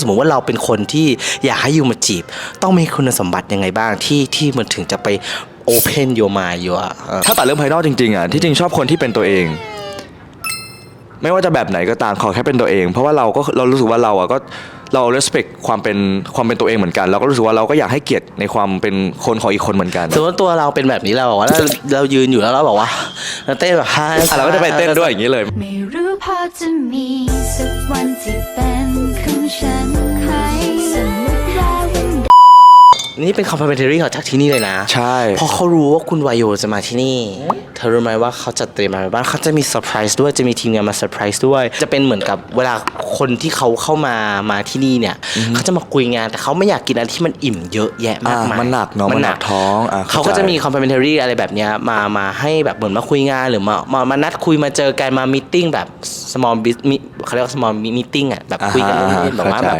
สมมติว่าเราเป็นคนที่อยากให้ยูมาจีบ ต้องมีคุณสมบัติยังไงบ้างที่ที่มันถึงจะไป open your mind อยู่อะเออถ้าตัดเรื่องภายนอกจริงๆอะที่จริงชอบคนที่เป็นตัวเอง ไม่ว่าจะแบบไหนก็ตามขอแค่เป็นตัวเอง เพราะว่าเราก็เรารู้สึกว่าเราอะก็เรา respect ความเป็นความเป็นตัวเองเหมือนกันเราก็รู้สึกว่าเราก็อยากให้เกียรติในความเป็นคนของอีกคนเหมือนกันสมมติว่าตัวเราเป็นแบบนี้เราบอกว่าเราเรายืนอยู่แล้วเราบอกว่าเราเต้นแบบฮาอะเราก็จะไปเต้นด้วยอย่างนี้เลย ไม่รู้พอจะมีสักวันที่ นี่เป็น complimentary ของจากที่นี่เลยนะ ใช่ เพราะเขารู้ว่าคุณวายโยจะมาที่นี่ เธอรู้ไหมว่าเขาจะเตรียมอะไรบ้างเขาจะมีเซอร์ไพรส์ด้วยจะมีทีมงานมาเซอร์ไพรส์ด้วย จะเป็นเหมือนกับเวลาคนที่เขาเข้ามามาที่นี่เนี่ยเขาจะมาคุยงานแต่เขาไม่อยากกินอะไรที่มันอิ่มเยอะแยะมากมายอะมันหนักเนอะมันหนักท้องอะเขาเข้าใจก็จะมี complimentary อะไรแบบเนี้ยมามาให้แบบเหมือนมาคุยงานหรือมามามานัดคุยมาเจอกันมา meeting แบบ small business เขาเรียกว่า small meeting อะแบบคุยกันอ่าฮะเล่นๆแบบว่าเข้าใจแบบ